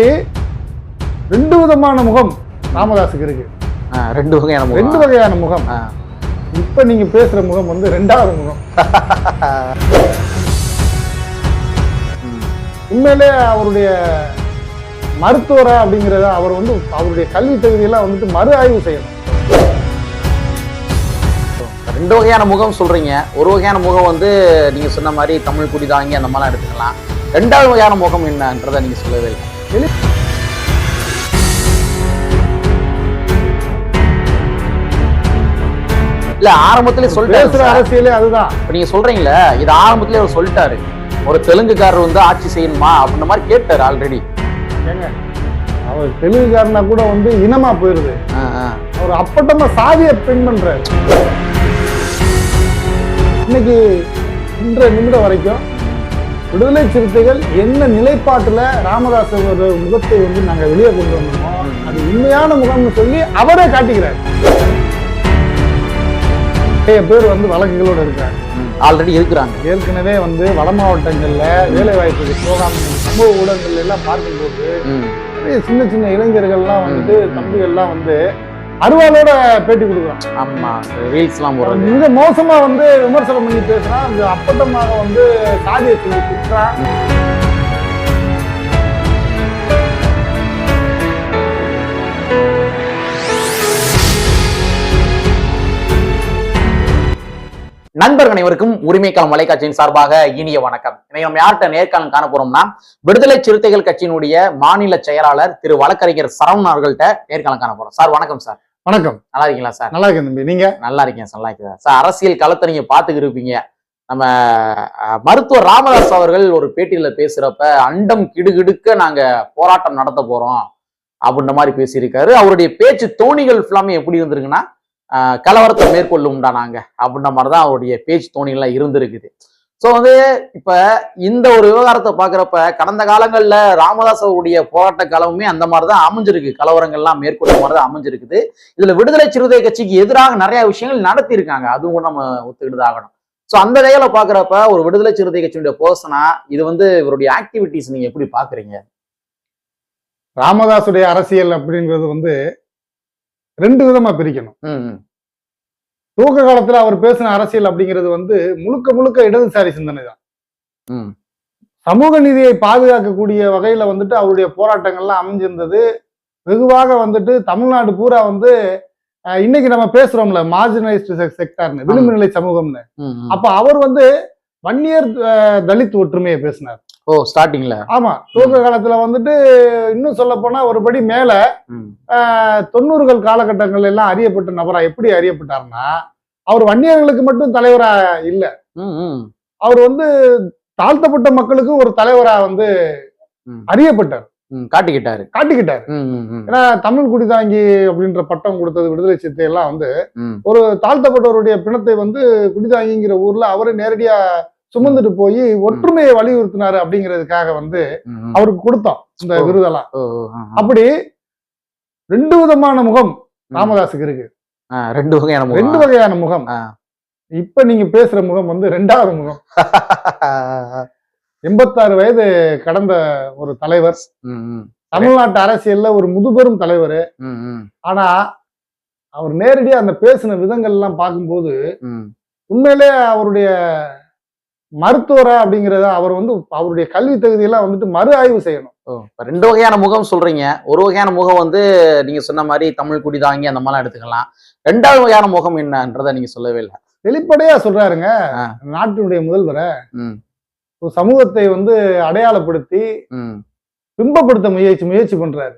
இப்படி ரெண்டு விதமான முகம் ராமதாஸுக்கு இருக்கு. ரெண்டு வகையான முகம். ரெண்டு வகையான முகம். இப்ப நீங்க பேசுற முகம் வந்து ரெண்டாவது முகம். உண்மையிலே அவருடைய மருத்துவரா அப்படிங்கிறத அவர் வந்து அவருடைய கல்வி தகுதியெல்லாம் வந்துட்டு மறு ஆய்வு செய்யணும். ரெண்டு வகையான முகம் சொல்றீங்க. ஒரு வகையான முகம் வந்து நீங்க சொன்ன மாதிரி தமிழ் குடிதாங்கி அந்த மாதிரிலாம் எடுத்துக்கலாம். ரெண்டாவது வகையான முகம் என்னன்றதை நீங்க சொல்லவே இல்லை. இல்ல ஆரம்பத்திலே சொல்லிட்டாரு அரசியலே அதுதான். இப்ப நீங்க சொல்றீங்களே இது ஆரம்பத்திலே அவர் சொல்லிட்டாரு. ஒரு தெலுங்குக்காரர் வந்து ஆட்சி செய்யணுமா அப்படின்ற மாதிரி கேட்டாரு ஆல்ரெடி அவர் தெலுங்குக்காரனா கூட வந்து இனமா போயிருது. அவர் அப்பட்டமா சாதியை பெண் பண்றாரு. இன்னைக்கு இன்ற நிமிடம் வரைக்கும் விடுதலை சிறுத்தைகள் என்ன நிலைப்பாட்டுல ராமதாஸ் முகத்தை வந்து நாங்க வெளியே கொண்டு வந்தோமோ அது உண்மையான முகம்னு சொல்லி அவரே காட்டிக்கிறார். நிறைய பேர் வந்து வழக்குகளோட இருக்காங்க. ஆல்ரெடி இருக்கிறாங்க. ஏற்கனவே வந்து வட மாவட்டங்கள்ல வேலை வாய்ப்புக்கு போகாம சமூக ஊடகங்கள்ல எல்லாம் பார்க்கும்போது சின்ன சின்ன இளைஞர்கள்லாம் வந்துட்டு தம்பிகள்லாம் வந்து அருவாளோட பேட்டி கொடுக்குறான். ஆமா ரீல்ஸ் எல்லாம் போடுறது. மிக மோசமா வந்து விமர்சனம் பண்ணி பேசுறான் அந்த அப்பட்டமாக வந்து சாதியை சொல்லி திட்டுறான் நண்பர்கள் அனைவருக்கும் உரிமைக்காலம் வலைக்காட்சியின் சார்பாக இனிய வணக்கம். இன்னைக்கு நம்ம யார்கிட்ட நேர்காணல் காண போறோம்னா விடுதலை சிறுத்தைகள் கட்சியினுடைய மாநில செயலாளர் திரு வழக்கறிஞர் சரவணன் அவர்கள்ட்ட நேர்காணல் காண போறோம். சார் வணக்கம் சார். வணக்கம். நல்லா இருக்கீங்களா சார்? நல்லா இருக்கேன் தம்பி நீங்க? நல்லா இருக்கேன் சார் நல்லா இருக்கேன் சார் அரசியல் களத்தை நீங்க பாத்துக்கிட்டு இருப்பீங்க. நம்ம மருத்துவர் ராமதாஸ் அவர்கள் ஒரு பேட்டியில பேசுறப்ப அண்டம் கிடுகிடுக்க நாங்க போராட்டம் நடத்த போறோம் அப்படின்ற மாதிரி பேசியிருக்காரு. அவருடைய பேச்சு தோணிகள் ஃபுல்லாமே எப்படி இருந்திருக்குன்னா கலவரத்தை மேற்கொள்ளும்டா நாங்க அப்படின்ற மாதிரி தான் அவருடைய பேச்சு தோணிகள்லாம் இருந்திருக்குது. ஸோ வந்து இப்ப இந்த ஒரு விவகாரத்தை பாக்குறப்ப கடந்த காலங்கள்ல ராமதாஸ் அவருடைய போராட்ட காலமுமே அந்த மாதிரி தான் அமைஞ்சிருக்கு. கலவரங்கள்லாம் மேற்கொள்ள மாதிரி தான் அமைஞ்சிருக்குது. இதுல விடுதலை சிறுத்தை கட்சிக்கு எதிராக நிறைய விஷயங்கள் நடத்தியிருக்காங்க. அதுவும் நம்ம ஒத்துக்கிட்டு ஆகணும் ஸோ அந்த வகையில பாக்குறப்ப ஒரு விடுதலை சிறுத்தை கட்சியினுடைய பர்சனா இது வந்து இவருடைய ஆக்டிவிட்டிஸ் நீங்க எப்படி பாக்குறீங்க ராமதாசுடைய அரசியல் அப்படிங்கிறது வந்து ரெண்டு விதமா பிரிக்கணும். துவக்க காலத்துல அவர் பேசின அரசியல் அப்படிங்கிறது வந்து முழுக்க முழுக்க இடதுசாரி சிந்தனை தான் சமூக நீதியை பாதுகாக்கக்கூடிய வகையில வந்துட்டு அவருடைய போராட்டங்கள்லாம் அமைஞ்சிருந்தது. வெகுவாக வந்துட்டு தமிழ்நாடு பூரா வந்து இன்னைக்கு நம்ம பேசுறோம்ல மார்ஜினலைஸ்டு செக்டார்னு விளிம்பு நிலை சமூகம்னு. அப்ப அவர் வந்து வன்னியர் தலித் ஒற்றுமையை பேசினார். ஓ ஸ்டார்டிங்ல ஆமா துவக்க காலத்துல வந்துட்டு இன்னும் சொல்ல போனா ஒருபடி மேல தொண்ணூறுகள் காலகட்டங்கள் எல்லாம் அறியப்பட்ட நபரா எப்படி அறியப்பட்டார்னா அவர் வன்னியர்களுக்கு மட்டும் தலைவரா இல்ல. அவர் வந்து தாழ்த்தப்பட்ட மக்களுக்கும் ஒரு தலைவரா வந்து. அறியப்பட்டார். காட்டிக்கிட்டாரு காட்டிக்கிட்டார் ஏன்னா தமிழ் குடிதாங்கி அப்படின்ற பட்டம் கொடுத்தது விடுதலை சித்தை எல்லாம் வந்து ஒரு தாழ்த்தப்பட்டவருடைய பிணத்தை வந்து குடிதாங்கிங்கிற ஊர்ல அவரு நேரடியா சுமந்துட்டு போய் ஒற்றுமையை வலியுறுத்தினாரு அப்படிங்கிறதுக்காக வந்து. அவருக்கு கொடுத்தோம் இந்த. விருதெல்லாம். அப்படி ரெண்டு விதமான முகம். ராமதாஸுக்கு இருக்கு ரெண்டு வகையான முகம். ரெண்டு வகையான முகம். இப்ப நீங்க பேசுற முகம் வந்து ரெண்டாவது முகம் எண்பத்தாறு வயது கடந்த ஒரு தலைவர். தமிழ்நாட்டு அரசியல்ல ஒரு முதுபெரும் தலைவர். ஆனா அவர் நேரடியா அந்த பேசின விதங்கள் எல்லாம் பார்க்கும்போது. உண்மையிலே அவருடைய மருத்துவரா அப்படிங்கிறத அவர் வந்து அவருடைய கல்வி தகுதியெல்லாம் வந்துட்டு மறு ஆய்வு செய்யணும். ரெண்டு வகையான முகம் சொல்றீங்க. ஒரு வகையான முகம் வந்து நீங்க சொன்ன மாதிரி தமிழ் குடிதாங்கி அந்த மாதிரிலாம் எடுத்துக்கலாம். ரெண்டாவது வகையான முகம் என்னன்றதை நீங்க சொல்லவே இல்லை. வெளிப்படையா சொல்றாருங்க. நாட்டினுடைய முதல்வரை. ம், ஒரு சமூகத்தை வந்து அடையாளப்படுத்தி பிம்பப்படுத்த முயற்சி முயற்சி பண்றாரு.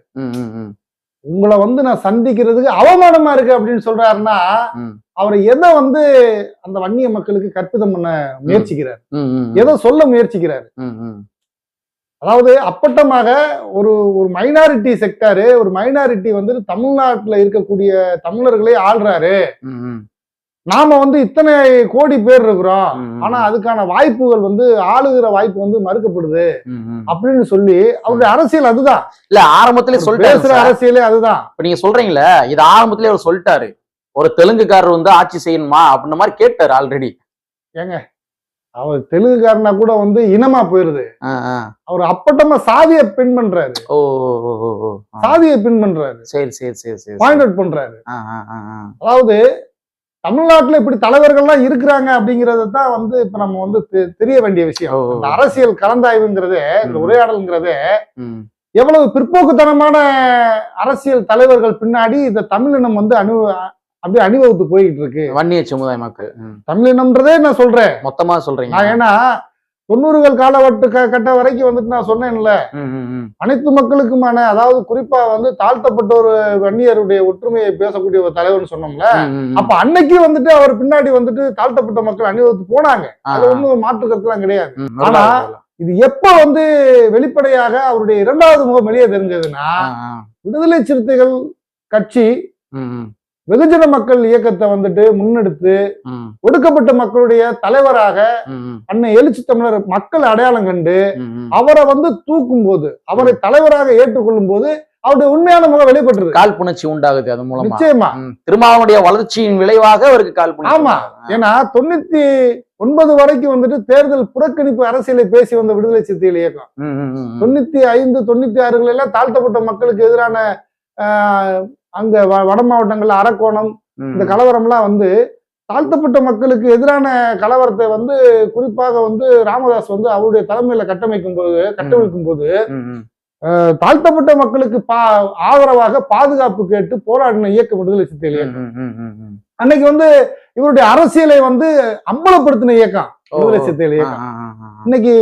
உங்களை வந்து நான் சந்திக்கிறதுக்கு அவமானமா இருக்கு அப்படின்னு சொல்றாருன்னா. அவர் எதை வந்து அந்த வன்னிய மக்களுக்கு கற்பிதம் பண்ண முயற்சிக்கிறார்? எதை சொல்ல முயற்சிக்கிறார்? அதாவது அப்பட்டமாக ஒரு ஒரு மைனாரிட்டி செக்டாரு ஒரு மைனாரிட்டி வந்து தமிழ்நாட்டுல இருக்கக்கூடிய தமிழர்களை ஆள்றாரு. நாம வந்து இத்தனை கோடி பேர் இருக்கிறோம். ஆனா அதுக்கான வாய்ப்புகள் வந்து ஆளுகிற வாய்ப்பு வந்து மறுக்கப்படுது. அப்படின்னு சொல்லி அவருடைய அரசியல் அதுதான். இல்ல ஆரம்பத்திலே சார். அரசியலே அதுதான். இப்ப நீங்க சொல்றீங்களே இது ஆரம்பத்திலே அவர் சொல்லிட்டாரு. ஒரு தெலுங்குக்காரர் வந்து ஆட்சி செய்யணுமா அப்படின்ற மாதிரி கேட்டாரு ஆல்ரெடி ஏங்க அவர் தெலுங்குக்காரனா கூட வந்து இனமா போயிருது. அவர் அப்பட்டமா சாதியை பின் பண்றாரு. ஓ. சாதியை பின் பண்றாரு. சரி சரி சரி சரி பாயிண்ட் அவுட் பண்றாரு. அதாவது தமிழ்நாட்டுல இப்படி தலைவர்கள்லாம் இருக்கிறாங்க அப்படிங்கறது தான் வந்து இப்ப நம்ம வந்து தெரிய வேண்டிய விஷயம். இந்த அரசியல் கலந்தாய்வுங்கிறதே இந்த. உரையாடல்ங்கிறதே. எவ்வளவு பிற்போக்குத்தனமான அரசியல் தலைவர்கள் பின்னாடி இந்த தமிழினம் வந்து அணு அப்படியே அணிவகுத்து போய்கிட்டு இருக்கு வன்னிய சமுதாய மக்கள். தமிழினம்ன்றதே நான் சொல்றேன் மொத்தமா சொல்றீங்க நான் ஏன்னா தொண்ணூறுகள் காலவட்டு கட்ட வரைக்கும் வந்துட்டு நான் சொன்னேன்ல. அனைத்து மக்களுக்குமான அதாவது குறிப்பா வந்து தாழ்த்தப்பட்ட ஒரு வன்னியருடைய ஒற்றுமையை பேசக்கூடிய ஒரு தலைவர்னு சொன்னோம்ல. அப்ப அன்னைக்கு வந்துட்டு அவர் பின்னாடி வந்துட்டு தாழ்த்தப்பட்ட மக்கள் அணிவகுத்து போனாங்க. அது ஒண்ணும் மாற்று கருத்துலாம் கிடையாது. ஆனா, இது எப்ப வந்து வெளிப்படையாக அவருடைய இரண்டாவது முகம் வெளியே தெரிஞ்சதுன்னா. விடுதலை சிறுத்தைகள் கட்சி வெகுஜன மக்கள் இயக்கத்தை வந்துட்டு முன்னெடுத்து ஒடுக்கப்பட்ட மக்களுடைய தலைவராக அண்ணன் எழுச்சி தமிழர் மக்கள் அடையாளம் கண்டு. அவரை வந்து தூக்கும் போது அவரை தலைவராக ஏற்றுக்கொள்ளும் போது அவருடைய உண்மையான முகம் வெளிப்பட்டது காழ்ப்புணர்ச்சி உண்டாகுது அது மூலமா நிச்சயமா. திருமாவனுடைய வளர்ச்சியின் விளைவாக அவருக்கு காழ்ப்புணர்ச்சி ஆமா. ஏன்னா தொண்ணூத்தி ஒன்பது வரைக்கும் வந்துட்டு தேர்தல் புறக்கணிப்பு அரசியலை பேசி வந்த விடுதலை சிறுத்தைகள் இயக்கம். தொண்ணூத்தி ஐந்து தொண்ணூத்தி ஆறுகள் எல்லாம் தாழ்த்தப்பட்ட மக்களுக்கு எதிரான அங்க வட மாவட்டங்கள்ல அரக்கோணம் இந்த கலவரம்லாம் வந்து தாழ்த்தப்பட்ட மக்களுக்கு எதிரான கலவரத்தை வந்து குறிப்பாக வந்து ராமதாஸ் வந்து அவருடைய தலைமையில கட்டமைக்கும் போது கட்டமைக்கும் போது தாழ்த்தப்பட்ட மக்களுக்கு பா ஆதரவாக பாதுகாப்பு கேட்டு போராடின இயக்கம் விடுதலை இயக்கம் ம். அன்னைக்கு வந்து இவருடைய அரசியலை வந்து அம்பலப்படுத்தின இயக்கம் விடுதலை. சிறுத்தைகள் இயக்கம். இன்னைக்கு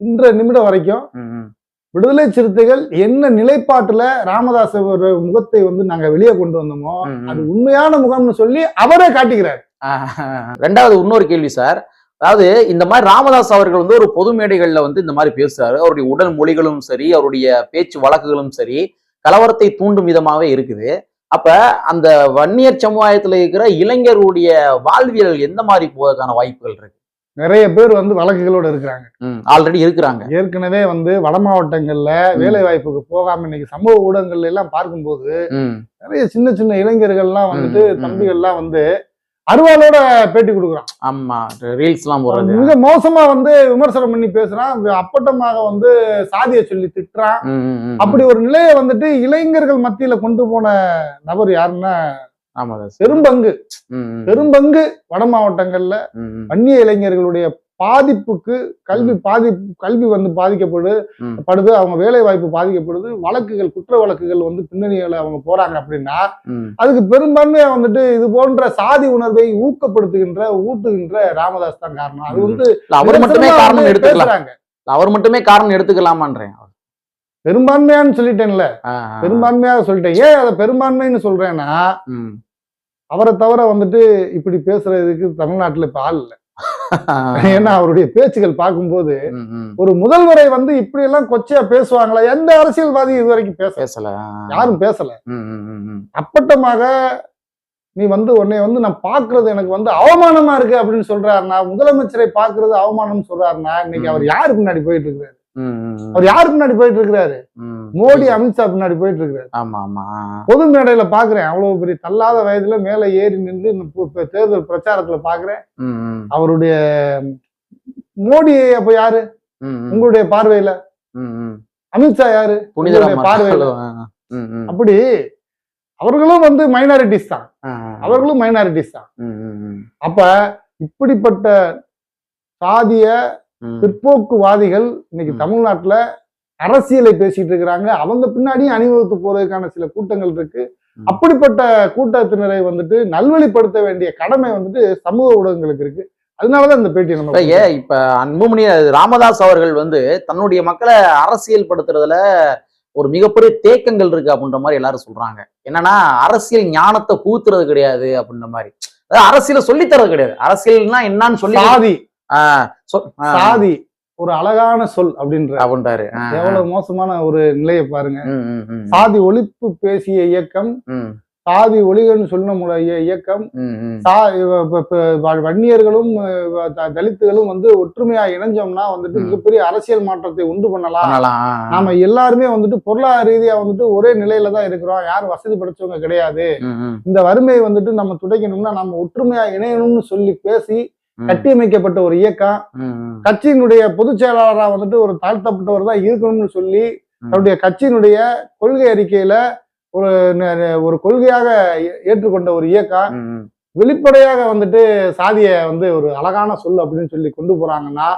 இன்ற நிமிடம் வரைக்கும். விடுதலை சிறுத்தைகள் என்ன நிலைப்பாட்டுல ராமதாஸ் முகத்தை வந்து நாங்க வெளியே கொண்டு வந்தோமோ. அது உண்மையான முகம்னு சொல்லி அவரே காட்டிக்கிறார். ஆஹ் ரெண்டாவது இன்னொரு கேள்வி சார். அதாவது இந்த மாதிரி ராமதாஸ் அவர்கள் வந்து ஒரு பொது மேடைகள்ல வந்து இந்த மாதிரி பேசுறாரு. அவருடைய உடல் மொழிகளும் சரி அவருடைய பேச்சு வழக்குகளும் சரி கலவரத்தை தூண்டும் விதமாவே இருக்குது. அப்ப அந்த வன்னியர் சமுதாயத்துல இருக்கிற இளைஞர்களுடைய வாழ்வியல் எந்த மாதிரி போவதற்கான வாய்ப்புகள் இருக்கு? நிறைய பேர் வந்து வழக்குகளோட இருக்கிறாங்க. ஆல்ரெடி இருக்கிறாங்க. ஏற்கனவே வந்து வட மாவட்டங்கள்ல வேலை வாய்ப்புக்கு போகாம இன்னைக்கு சமூக ஊடகங்கள்ல எல்லாம் பார்க்கும்போது நிறைய சின்ன சின்ன இளைஞர்கள்லாம் வந்துட்டு. தம்பிகள்லாம் வந்து அருவாளோட பேட்டி கொடுக்குறான். ஆமா ரீல்ஸ் எல்லாம் மிக மோசமா வந்து விமர்சனம் பண்ணி பேசுறான். அப்பட்டமாக வந்து சாதியை சொல்லி திட்டுறான். அப்படி ஒரு நிலையை வந்துட்டு இளைஞர்கள் மத்தியில கொண்டு போன நபர் யாருன்னா பெரும்பங்கு. பெரும்பங்கு வட மாவட்டங்கள்ல அந்நிய இளைஞர்களுடைய பாதிப்புக்கு கல்வி பாதி கல்வி வந்து பாதிக்கப்படுது. படுது அவங்க வேலை வாய்ப்பு பாதிக்கப்படுது வழக்குகள் குற்ற வழக்குகள் வந்து பின்னணியில அவங்க போறாங்க அப்படின்னா. அதுக்கு பெரும்பான்மையா வந்துட்டு இது போன்ற சாதி உணர்வை ஊக்கப்படுத்துகின்ற ஊட்டுகின்ற ராமதாஸ் தான் காரணம். அது வந்து அவர் மட்டுமே காரணம் பேசுறாங்க. அவர் மட்டுமே காரணம் எடுத்துக்கலாமான்றேன். பெரும்பான்மையான்னு சொல்லிட்டேன்ல. பெரும்பான்மையாக சொல்லிட்டேன். ஏன் அதை பெரும்பான்மைன்னு சொல்றேன்னா. அவரை தவிர வந்துட்டு இப்படி பேசுறதுக்கு தமிழ்நாட்டுல இப்ப ஆள் இல்ல ஏன்னா அவருடைய பேச்சுகள் பார்க்கும்போது. ஒரு முதல்வரை வந்து இப்படி எல்லாம் கொச்சையா பேசுவாங்களா எந்த அரசியல்வாதி இது வரைக்கும் பேச பேசல. யாரும் பேசல. அப்பட்டமாக நீ வந்து உன்னை வந்து நான் பாக்குறது எனக்கு வந்து அவமானமா இருக்கு அப்படின்னு சொல்றாருன்னா முதலமைச்சரை பாக்குறது அவமானம் சொல்றாருன்னா இன்னைக்கு அவர் யாரு பின்னாடி போயிட்டு ம். அவர் யாரு பின்னாடி போயிட்டு இருக்கிறாரு. மோடி அமித்ஷா பின்னாடி போயிட்டு இருக்கிறாரு ஆமா ஆமா. பொது மேடையில பாக்குறேன் அவ்வளவு பெரிய தள்ளாத வயதுல மேல ஏறி நின்று தேர்தல் பிரச்சாரத்துல பாக்குறேன். அவருடைய மோடி அப்ப யாரு. உங்களுடைய பார்வையில. அமித்ஷா யாரு உங்களுடைய பார்வையில. அப்படி அவர்களும் வந்து மைனாரிட்டிஸ் தான். அவர்களும் மைனாரிட்டிஸ் தான். அப்ப இப்படிப்பட்ட சாதிய. பிற்போக்குவாதிகள் இன்னைக்கு. தமிழ்நாட்டுல அரசியலை பேசிட்டு இருக்கிறாங்க. அவங்க பின்னாடியும் அணிவகுத்து போறதுக்கான சில கூட்டங்கள் இருக்கு. அப்படிப்பட்ட கூட்டத்தினரை வந்துட்டு நல்வழிப்படுத்த வேண்டிய கடமை வந்துட்டு சமூக ஊடகங்களுக்கு இருக்கு. அதனாலதான் இந்த பேட்டி நம்ம ஏன் இப்ப அன்புமணி ராமதாஸ் அவர்கள் வந்து தன்னுடைய மக்களை அரசியல் படுத்துறதுல ஒரு மிகப்பெரிய தேக்கங்கள் இருக்கு அப்படின்ற மாதிரி எல்லாரும் சொல்றாங்க. என்னன்னா அரசியல் ஞானத்தை கூத்துறது கிடையாது அப்படின்ற மாதிரி. அதாவது அரசியல சொல்லித் தரது கிடையாது. அரசியல்னா என்னன்னு சொல்லி சாதி ஒரு அழகான சொல் அப்படின்ற அப்படின்றாரு எவ்வளவு மோசமான ஒரு நிலையை பாருங்க. சாதி ஒழிப்பு பேசிய இயக்கம் சாதி ஒழிகன்னு சொன்ன இயக்கம். சா வன்னியர்களும் தலித்துகளும் வந்து ஒற்றுமையா இணைஞ்சோம்னா வந்துட்டு. மிகப்பெரிய அரசியல் மாற்றத்தை உண்டு பண்ணலாம். நாம எல்லாருமே வந்துட்டு பொருளாதார ரீதியா வந்துட்டு ஒரே நிலையில தான் இருக்கிறோம். யாரும் வசதி படைச்சவங்க கிடையாது. இந்த வறுமையை வந்துட்டு நம்ம துடைக்கணும்னா நம்ம ஒற்றுமையா இணையணும்னு சொல்லி பேசி கட்டியமைக்கப்பட்ட ஒரு இயக்கம் கட்சியினுடைய பொதுச் செயலாளரா வந்துட்டு ஒரு தாழ்த்தப்பட்டவர் தான் இருக்கணும்னு சொல்லி. தன்னுடைய கட்சியினுடைய கொள்கை அறிக்கையில ஒரு ஒரு கொள்கையாக ஏற்றுக்கொண்ட ஒரு இயக்கம் வெளிப்படையாக வந்துட்டு சாதிய வந்து ஒரு அழகான சொல் அப்படின்னு சொல்லி கொண்டு போறாங்கன்னா.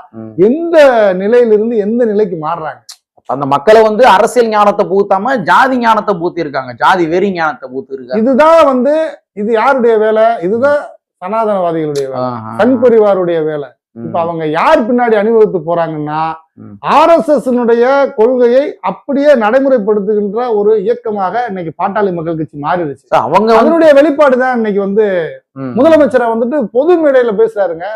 எந்த நிலையிலிருந்து எந்த நிலைக்கு மாறுறாங்க? அந்த மக்களை வந்து அரசியல் ஞானத்தை பூத்தாம ஜாதி ஞானத்தை பூத்தி இருக்காங்க ஜாதி வெறி ஞானத்தை பூத்து இருக்காங்க இதுதான் வந்து இது யாருடைய வேலை? இதுதான் சனாதனவாதிகளுடைய வேலை. சங் பரிவாருடைய வேலை. இப்ப அவங்க யார் பின்னாடி அணிவகுத்து போறாங்கன்னா. ஆர் எஸ் எஸ் கொள்கையை அப்படியே நடைமுறைப்படுத்துகின்ற ஒரு இயக்கமாக இன்னைக்கு பாட்டாளி மக்கள் கட்சி மாறிடுச்சு. அவங்க அதனுடைய வெளிப்பாடு தான் இன்னைக்கு வந்து முதலமைச்சரை வந்துட்டு பொது மேடையில பேசுறாருங்க.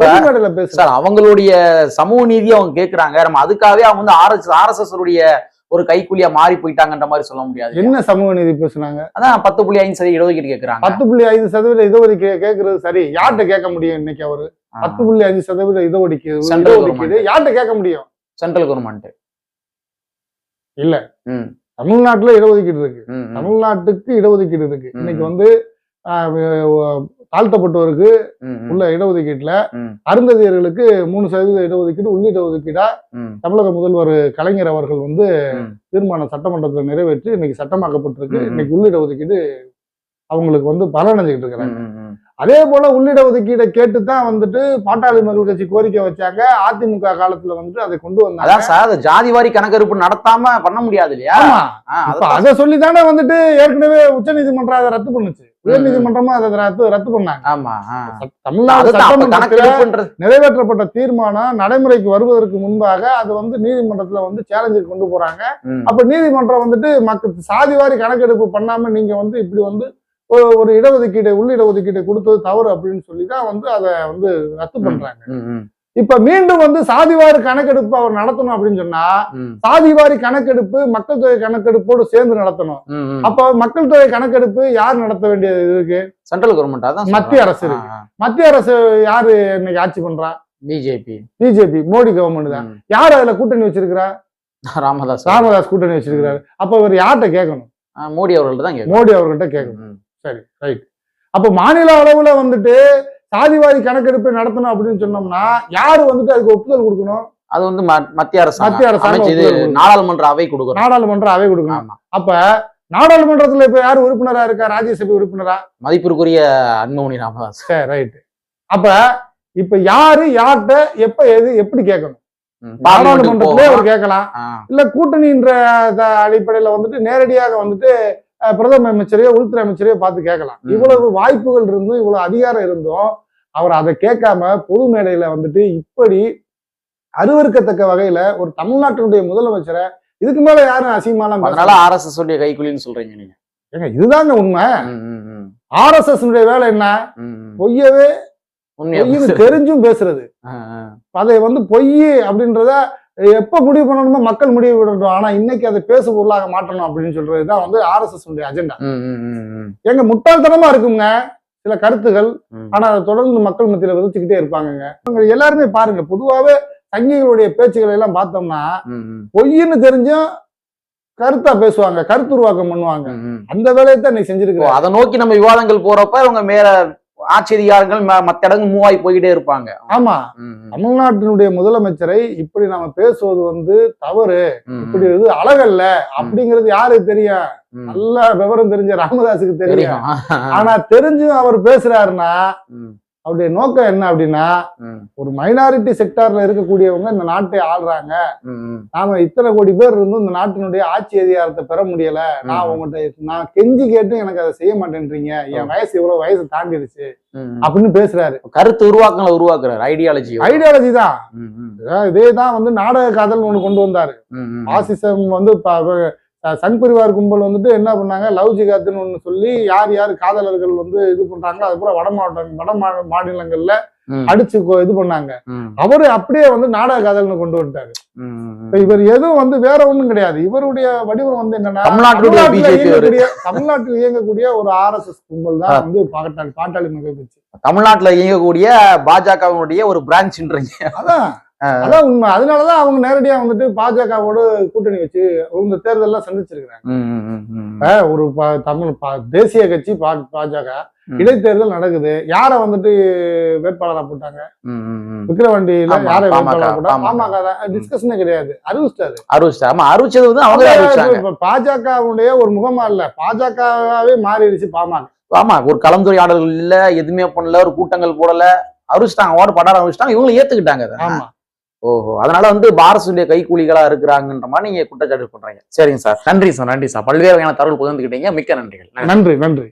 பொது மேடையில பேசுறாரு. அவங்களுடைய சமூக நீதியை அவங்க கேக்குறாங்க. நம்ம அதுக்காகவே அவங்க வந்து ஆர்எஸ் ஆர்எஸ்எஸ் உடைய ஒரு கைக்கூலியா மாறி போயிட்டாங்கன்ற மாதிரி சொல்ல முடியாது. என்ன சமூக நீதி பேசுனாங்க? அதான் பத்து புள்ளி ஐந்து சதவீத இடஒதுக்கீடு கேக்குறாங்க. பத்து புள்ளி ஐந்து சதவீத இடஒதுக்கீடு கேட்கறது சரி. யார்கிட்ட கேட்க முடியும் இன்னைக்கு அவரு? பத்து புள்ளி அஞ்சு சதவீத இடஒதுக்கீடு இடஒதுக்கீடு யார்கிட்ட கேட்க முடியும்? சென்ட்ரல் கவர்மெண்ட் இல்ல. தமிழ்நாட்டுல இடஒதுக்கீடு இருக்கு. தமிழ்நாட்டுக்கு இடஒதுக்கீடு இருக்கு. இன்னைக்கு வந்து தாழ்த்தப்பட்டோருக்கு உள்ள இடஒதுக்கீட்டுல. அருந்ததியர்களுக்கு மூணு சதவீத இடஒதுக்கீடு உள்ளிட ஒதுக்கீடா தமிழக முதல்வர் கலைஞர் அவர்கள் வந்து. தீர்மானம் சட்டமன்றத்தில் நிறைவேற்றி இன்னைக்கு சட்டமாக்கப்பட்டிருக்கு. இன்னைக்கு உள்ளிட ஒதுக்கீடு அவங்களுக்கு வந்து பலனடைஞ்சிட்டு இருக்கிறாங்க அதே போல உள்ளிட ஒதுக்கீடை கேட்டு தான் வந்துட்டு பாட்டாளி மக்கள் கட்சி கோரிக்கை வச்சாங்க. அதிமுக காலத்துல வந்துட்டு அதை கொண்டு வந்தாங்க. அதான் சார் ஜாதிவாரி கணக்கெடுப்பு நடத்தாம பண்ண முடியாது இல்லையா? அதை சொல்லி தானே வந்துட்டு ஏற்கனவே உச்சநீதிமன்றம் அதை ரத்து பண்ணுச்சு. உயர்நீதிமன்றமும் அதை ரத்து ரத்து பண்ணாங்க. ஆமா. தமிழ்நாடு சட்டமன்றத்துல நிறைவேற்றப்பட்ட தீர்மானம் நடைமுறைக்கு வருவதற்கு முன்பாக அது வந்து நீதிமன்றத்துல வந்து சேலஞ்சுக்கு கொண்டு போறாங்க. அப்ப நீதிமன்றம் வந்துட்டு மக்கள் சாதிவாரி கணக்கெடுப்பு பண்ணாம நீங்க வந்து இப்படி வந்து ஒரு இடஒதுக்கீடு உள்ளிட ஒதுக்கீடு கொடுத்தது தவறு அப்படின்னு சொல்லி தான் வந்து அதை வந்து ரத்து பண்றாங்க. இப்ப மீண்டும் வந்து சாதிவாரி கணக்கெடுப்பு அவர் நடத்தணும் அப்படின்னு சொன்னா சாதிவாரி கணக்கெடுப்பு மக்கள் தொகை கணக்கெடுப்போடு சேர்ந்து நடத்தணும். அப்ப மக்கள் தொகை கணக்கெடுப்பு யார் நடத்த வேண்டியது இருக்கு சென்ட்ரல் கவர்மெண்ட் அதான் மத்திய அரசு இருக்கு. மத்திய அரசு யாரு இன்னைக்கு ஆட்சி பண்றா? பிஜேபி. பிஜேபி மோடி கவர்மெண்ட் தான். யார் அதுல கூட்டணி வச்சிருக்கிறா? ராமதாஸ். ராமதாஸ் கூட்டணி வச்சிருக்கிறாரு. அப்ப இவர் யார்கிட்ட கேட்கணும்? மோடி அவர்கள்ட்ட தான் மோடி அவர்கிட்ட கேட்கணும். சரி ரைட் அப்ப மாநில அளவுல வந்துட்டு சாதிவாரி கணக்கெடுப்பை நடத்தணும் அப்படின்னு சொன்னோம்னா யாரு வந்துட்டு அதுக்கு ஒப்புதல் கொடுக்கணும்? அது வந்து மத்திய அரசாங்கம். மத்திய கொடுக்கும். நாடாளுமன்ற அவை கொடுக்கணும். நாடாளுமன்ற அவை கொடுக்கணும். அப்ப நாடாளுமன்றத்துல இப்ப யாரு உறுப்பினரா இருக்கா? ராஜ்யசபை உறுப்பினரா? மதிப்பிற்குரிய அன்புமணி ராமதாஸ். சரி ரைட் அப்ப இப்ப யாரு யார்கிட்ட எப்ப எது எப்படி கேட்கணும்? போகணும். அவர் கேட்கலாம் இல்ல கூட்டணின்ற அடிப்படையில வந்துட்டு நேரடியாக வந்துட்டு பிரதம அமைச்சரையோ உள்துறை அமைச்சரையோ பார்த்து கேட்கலாம். இவ்வளவு வாய்ப்புகள் இருந்தும் இவ்வளவு அதிகாரம் இருந்தும் அவர் அதை கேட்காம பொது மேடையில வந்துட்டு இப்படி அருவருக்கத்தக்க வகையில ஒரு தமிழ்நாட்டினுடைய முதலமைச்சரை இதுக்கு மேல யாரும் அசிங்கமாலாம் அதனால ஆர்எஸ்எஸ் உடைய கைக்குலின்னு சொல்றீங்க நீங்க. ஏங்க இதுதாங்க உண்மை. ஆர் எஸ் எஸ் வேலை என்ன. பொய்யவே தெரிஞ்சும் பேசுறது. அதை வந்து பொய் அப்படின்றத எப்ப முடிவு பண்ணணுமோ மக்கள் முடிவு பண்ணணும் ஆனா இன்னைக்கு அதை பேசு பொருளாக மாற்றணும் அப்படின்னு சொல்றதுதான் வந்து அஜெண்டா. ம், ம், ம், ம், எங்க முட்டாள்தனமா இருக்குங்க. சில கருத்துகள். ஆனா அதை தொடர்ந்து மக்கள் மத்தியில விதைச்சுக்கிட்டே இருப்பாங்கங்க இவங்க எல்லாருமே பாருங்க பொதுவாவே சங்கிகளுடைய பேச்சுகளை எல்லாம் பார்த்தோம்னா பொய்ன்னு தெரிஞ்சும் கருத்தா பேசுவாங்க கருத்துருவாக்கம் பண்ணுவாங்க. அந்த வேலையை தான் நீ செஞ்சிருக்க அதை நோக்கி நம்ம விவாதங்கள் போறப்ப இவங்க மேல ஆட்சி அதிகாரங்கள் ம- மத்த இடங்கள் மூவ் ஆகி போய்கிட்டே இருப்பாங்க. ஆமா. தமிழ்நாட்டினுடைய முதலமைச்சரை இப்படி நாம பேசுவது வந்து தவறு. இப்படி இது அழகல்ல அப்படிங்கிறது யாருக்கு தெரியும். நல்ல விவரம் தெரிஞ்ச ராமதாஸுக்கு தெரியும். ஆனா தெரிஞ்சும் அவர் பேசுறாருன்னா அவருடைய நோக்கம் என்ன அப்படின்னா ஒரு மைனாரிட்டி செக்டார்ல இருக்கக்கூடியவங்க இந்த நாட்டை ஆள்றாங்க. நாம இத்தனை கோடி பேர் இருந்தும் இந்த நாட்டினுடைய ஆட்சி அதிகாரத்தை பெற முடியல. நான். உங்கள்கிட்ட நான் கெஞ்சி கேட்டு எனக்கு அதை செய்ய மாட்டேன்றீங்க. என் வயசு இவ்வளவு வயசு தாண்டிடுச்சு. அப்படின்னு பேசுறாரு. கருத்து உருவாக்கங்களை உருவாக்குறாரு ஐடியாலஜி ஐடியாலஜி தான். இதே தான் வந்து நாடக காதல் ஒண்ணு கொண்டு வந்தாரு. ஆசிசம் வந்து சங் பரிவார் கும்பல் வந்துட்டு என்ன பண்ணாங்க? லவ் ஜிகாத்துன்னு ஒண்ணு சொல்லி யார் யார் காதலர்கள் வந்து இது பண்றாங்களோ அதுக்கப்புறம் வட மாவட்டம் வட மாநிலங்கள்ல அடிச்சு இது பண்ணாங்க. அவரு அப்படியே வந்து நாடக காதல்னு கொண்டு வந்துட்டாரு. இவர் எதுவும் வந்து வேற ஒண்ணும் கிடையாது. இவருடைய வடிவம் வந்து என்னன்னா தமிழ்நாட்டுல. இயங்கக்கூடிய தமிழ்நாட்டில் இயங்கக்கூடிய ஒரு ஆர்எஸ்எஸ் கும்பல் தான் வந்து பாட்டாளி பாட்டாளி மக்கள் கட்சி தமிழ்நாட்டுல இயங்கக்கூடிய பாஜகவினுடைய ஒரு பிரான்ச்ன்றீங்க அதான். அதான் உண்மை. அதனாலதான் அவங்க நேரடியா வந்துட்டு பாஜகவோட கூட்டணி வச்சு இந்த தேர்தல்லாம் சந்திச்சிருக்கிறாங்க. ம், ம், ம், ம். இப்ப ஒரு தமிழ் தேசிய கட்சி பா- பாஜக. இடைத்தேர்தல் நடக்குது. யார வந்துட்டு வேட்பாளரா போட்டாங்க. விக்கிரவாண்டியில யாரை வேட்பாளரா போட்டா பாமக. பாமக தான். டிஸ்கஷனே கிடையாது. அறிவிச்சிட்டாரு அறிவிச்சிட்டாங்க ஆமா அறிவிச்சது வந்து அவங்க பாஜகவுடைய ஒரு முகமா இல்ல. பாஜகவே மாறிடுச்சு பாமக. ஆமா ஒரு கலந்துரையாடல்கள் இல்ல எதுவுமே பண்ணல ஒரு கூட்டங்கள் போடல. அறிவிச்சிட்டாங்க ஓட படார அறிவிச்சிட்டாங்க இவங்களும் ஏத்துக்கிட்டாங்க. ஆமா. ஓஹோ. அதனால வந்து பாரசுடைய கைகூலிகளா இருக்கிறாங்கன்ற மாதிரி நீங்க குற்றச்சாட்டு பண்றீங்க சரிங்க சார். நன்றி சார். நன்றி சார். பல்வேறு வகையான தகவல் பகிர்ந்துக்கிட்டீங்க மிக்க நன்றிகள். நன்றி நன்றி.